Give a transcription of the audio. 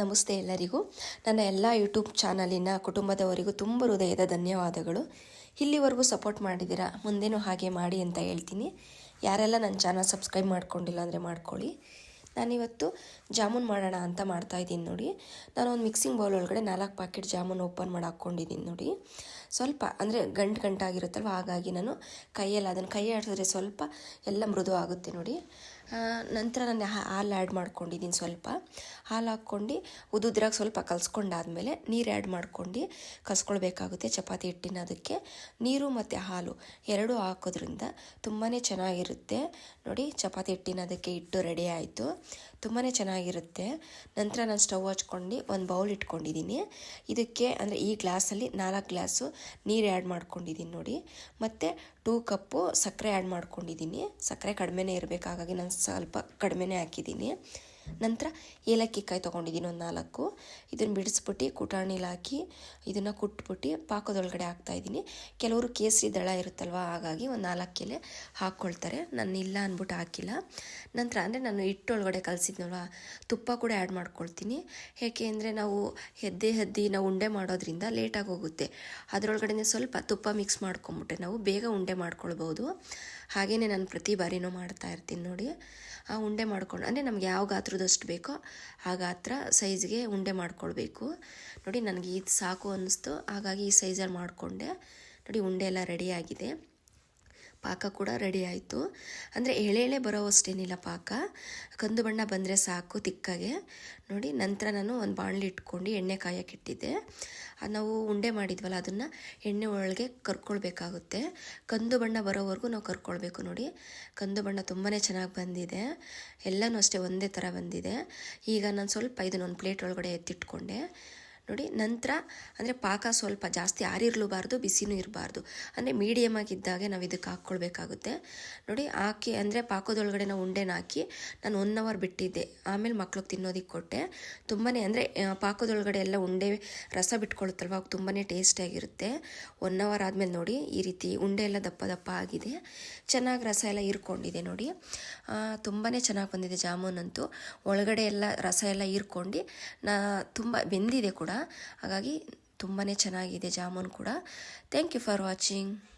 ನಮಸ್ತೆ ಎಲ್ಲರಿಗೂ. ನನ್ನ ಎಲ್ಲ ಯೂಟ್ಯೂಬ್ ಚಾನಲಿನ ಕುಟುಂಬದವರಿಗೂ ತುಂಬ ಹೃದಯದ ಧನ್ಯವಾದಗಳು. ಇಲ್ಲಿವರೆಗೂ ಸಪೋರ್ಟ್ ಮಾಡಿದ್ದೀರಾ? ಮುಂದೇನೂ ಹಾಗೆ ಮಾಡಿ ಅಂತ ಹೇಳ್ತೀನಿ. ಯಾರೆಲ್ಲ ನನ್ನ ಚಾನಲ್ ಸಬ್ಸ್ಕ್ರೈಬ್ ಮಾಡ್ಕೊಂಡಿಲ್ಲ ಅಂದರೆ ಮಾಡ್ಕೊಳ್ಳಿ. ನಾನಿವತ್ತು ಜಾಮೂನ್ ಮಾಡೋಣ ಅಂತ ಮಾಡ್ತಾ ಇದ್ದೀನಿ ನೋಡಿ. ನಾನು ಒಂದು ಮಿಕ್ಸಿಂಗ್ ಬೌಲ್ ಒಳಗಡೆ ನಾಲ್ಕು ಪ್ಯಾಕೆಟ್ ಜಾಮೂನ್ ಓಪನ್ ಮಾಡಿ ಹಾಕ್ಕೊಂಡಿದ್ದೀನಿ ನೋಡಿ. ಸ್ವಲ್ಪ ಅಂದರೆ ಗಂಟು ಗಂಟಾಗಿರುತ್ತಲ್ವ, ಹಾಗಾಗಿ ನಾನು ಕೈಯಲ್ಲಿ ಅದನ್ನು ಕೈ ಆಡಿಸಿದ್ರೆ ಸ್ವಲ್ಪ ಎಲ್ಲ ಮೃದು ಆಗುತ್ತೆ ನೋಡಿ. ನಂತರ ನಾನು ಹಾಲು ಆ್ಯಡ್ ಮಾಡ್ಕೊಂಡಿದ್ದೀನಿ ಸ್ವಲ್ಪ. ಹಾಲು ಹಾಕ್ಕೊಂಡು ಉದುದ್ರಾಗ ಸ್ವಲ್ಪ ಕಲಿಸ್ಕೊಂಡಾದ್ಮೇಲೆ ನೀರು ಆ್ಯಡ್ ಮಾಡ್ಕೊಂಡು ಕಲಿಸ್ಕೊಳ್ಬೇಕಾಗುತ್ತೆ ಚಪಾತಿ ಹಿಟ್ಟಿನ ಅದಕ್ಕೆ. ನೀರು ಮತ್ತು ಹಾಲು ಎರಡೂ ಹಾಕೋದ್ರಿಂದ ತುಂಬಾ ಚೆನ್ನಾಗಿರುತ್ತೆ. ನೋಡಿ ಚಪಾತಿ ಹಿಟ್ಟಿನ ಅದಕ್ಕೆ ಹಿಟ್ಟು ರೆಡಿ ಆಯಿತು. ತುಂಬಾ ಚೆನ್ನಾಗಿರುತ್ತೆ. ನಂತರ ನಾನು ಸ್ಟವ್ ಹಚ್ಕೊಂಡು ಒಂದು ಬೌಲ್ ಇಟ್ಕೊಂಡಿದ್ದೀನಿ. ಇದಕ್ಕೆ ಅಂದರೆ ಈ ಗ್ಲಾಸಲ್ಲಿ ನಾಲ್ಕು ಗ್ಲಾಸು ನೀರು ಆ್ಯಡ್ ಮಾಡ್ಕೊಂಡಿದ್ದೀನಿ ನೋಡಿ. ಮತ್ತು ಟೂ ಕಪ್ಪು ಸಕ್ಕರೆ ಆ್ಯಡ್ ಮಾಡ್ಕೊಂಡಿದ್ದೀನಿ. ಸಕ್ಕರೆ ಕಡಿಮೆನೇ ಇರಬೇಕು ಹಾಗಾಗಿ ನಾನು ಸ್ವಲ್ಪ ಕಡಿಮೆನೇ ಹಾಕಿದ್ದೀನಿ ನಂತರ ಏಲಕ್ಕಿ ಕಾಯಿ ತೊಗೊಂಡಿದ್ದೀನಿ ಒಂದು ನಾಲ್ಕು. ಇದನ್ನು ಬಿಡಿಸ್ಬಿಟ್ಟು ಕುಟಾಣಿಲಿ ಹಾಕಿ ಇದನ್ನು ಕುಟ್ಬಿಟ್ಟು ಪಾಕದೊಳಗಡೆ ಹಾಕ್ತಾಯಿದ್ದೀನಿ ಕೆಲವರು ಕೇಸರಿ ದಳ ಇರುತ್ತಲ್ವ, ಹಾಗಾಗಿ ಒಂದು ನಾಲ್ಕು ಎಲೆ ಹಾಕ್ಕೊಳ್ತಾರೆ ನಾನು ಇಲ್ಲ ಅಂದ್ಬಿಟ್ಟು ಹಾಕಿಲ್ಲ. ನಂತರ ಅಂದರೆ ನಾನು ಹಿಟ್ಟೊಳಗಡೆ ಕಲಸಿದ್ನಲ್ವ, ತುಪ್ಪ ಕೂಡ ಆ್ಯಡ್ ಮಾಡ್ಕೊಳ್ತೀನಿ. ಏಕೆ ಅಂದರೆ ನಾವು ಹೆದ್ದೆ ಹೆದ್ದಿ ನಾವು ಉಂಡೆ ಮಾಡೋದ್ರಿಂದ ಲೇಟಾಗಿ ಹೋಗುತ್ತೆ. ಅದರೊಳಗಡೆ ಸ್ವಲ್ಪ ತುಪ್ಪ ಮಿಕ್ಸ್ ಮಾಡ್ಕೊಂಬಿಟ್ಟೆ ನಾವು ಬೇಗ ಉಂಡೆ ಮಾಡ್ಕೊಳ್ಬೋದು. ಹಾಗೆಯೇ ನಾನು ಪ್ರತಿ ಬಾರಿನೂ ಮಾಡ್ತಾ ಇರ್ತೀನಿ ನೋಡಿ. ಆ ಉಂಡೆ ಮಾಡ್ಕೊಂಡು, ಅಂದರೆ ನಮ್ಗೆ ಯಾವ ಗಾತ್ರದಷ್ಟು ಬೇಕೋ ಆ ಗಾತ್ರ ಸೈಜ್ಗೆ ಉಂಡೆ ಮಾಡ್ಕೊಳ್ಬೇಕು. ನೋಡಿ, ನನಗೆ ಇದು ಸಾಕು ಅನ್ನಿಸ್ತು. ಹಾಗಾಗಿ ಈ ಸೈಜಲ್ಲಿ ಮಾಡಿಕೊಂಡೆ. ನೋಡಿ, ಉಂಡೆ ಎಲ್ಲ ರೆಡಿಯಾಗಿದೆ ಪಾಕ ಕೂಡ ರೆಡಿ ಆಯಿತು. ಅಂದರೆ ಎಳೆ ಎಳೆ ಬರೋವಷ್ಟೇನಿಲ್ಲ ಪಾಕ. ಕಂದು ಬಣ್ಣ ಬಂದರೆ ಸಾಕು ತಿಕ್ಕಾಗೆ. ನೋಡಿ, ನಂತರ ನಾನು ಒಂದು ಬಾಣಲಿ ಇಟ್ಕೊಂಡು ಎಣ್ಣೆ ಕಾಯಕ್ಕೆ ಇಟ್ಟಿದ್ದೆ. ಅದು ನಾವು ಉಂಡೆ ಮಾಡಿದ್ವಲ್ಲ, ಅದನ್ನು ಎಣ್ಣೆ ಒಳಗೆ ಕರ್ಕೊಳ್ಬೇಕಾಗುತ್ತೆ. ಕಂದು ಬಣ್ಣ ಬರೋವರೆಗೂ ನಾವು ಕರ್ಕೊಳ್ಬೇಕು ನೋಡಿ. ಕಂದು ಬಣ್ಣ ತುಂಬಾ ಚೆನ್ನಾಗಿ ಬಂದಿದೆ. ಎಲ್ಲನೂ ಅಷ್ಟೇ ಒಂದೇ ಥರ ಬಂದಿದೆ. ಈಗ ನಾನು ಸ್ವಲ್ಪ ಇದನ್ನೊಂದು ಪ್ಲೇಟ್ ಒಳಗಡೆ ಎತ್ತಿಟ್ಕೊಂಡೆ. ನೋಡಿ, ನಂತರ ಅಂದರೆ ಪಾಕ ಸ್ವಲ್ಪ ಜಾಸ್ತಿ ಆರಿರಲೂಬಾರ್ದು, ಬಿಸಿನೂ ಇರಬಾರ್ದು. ಅಂದರೆ ಮೀಡಿಯಮ್ ಆಗಿದ್ದಾಗೆ ನಾವು ಇದಕ್ಕೆ ಹಾಕ್ಕೊಳ್ಬೇಕಾಗುತ್ತೆ. ನೋಡಿ, ಹಾಕಿ ಅಂದರೆ ಪಾಕದೊಳಗಡೆ ನಾವು ಉಂಡೆನ ಹಾಕಿ ನಾನು ಒನ್ ಅವರ್ ಬಿಟ್ಟಿದ್ದೆ. ಆಮೇಲೆ ಮಕ್ಳಿಗೆ ತಿನ್ನೋದಕ್ಕೆ ಕೊಟ್ಟೆ. ತುಂಬಾ ಅಂದರೆ ಪಾಕದೊಳಗಡೆ ಎಲ್ಲ ಉಂಡೆ ರಸ ಬಿಟ್ಕೊಳುತ್ತಲ್ವ, ಅವಾಗ ತುಂಬಾ ಟೇಸ್ಟಿಯಾಗಿರುತ್ತೆ ಒನ್ ಅವರ್ ಆದಮೇಲೆ ನೋಡಿ, ಈ ರೀತಿ ಉಂಡೆ ಎಲ್ಲ ದಪ್ಪ ದಪ್ಪ ಆಗಿದೆ. ಚೆನ್ನಾಗಿ ರಸ ಎಲ್ಲ ಹೀರ್ಕೊಂಡಿದೆ ನೋಡಿ. ತುಂಬಾ ಚೆನ್ನಾಗಿ ಬಂದಿದೆ ಜಾಮೂನ್ ಅಂತೂ ಒಳಗಡೆ ಎಲ್ಲ ರಸ ಎಲ್ಲ ಹೀರ್ಕೊಂಡು, ನಾ, ತುಂಬ ಬೆಂದಿದೆ ಕೂಡ. ಹಾಗಾಗಿ ತುಂಬಾ ಚೆನ್ನಾಗಿದೆ ಜಾಮೂನ್ ಕೂಡ. Thank you for watching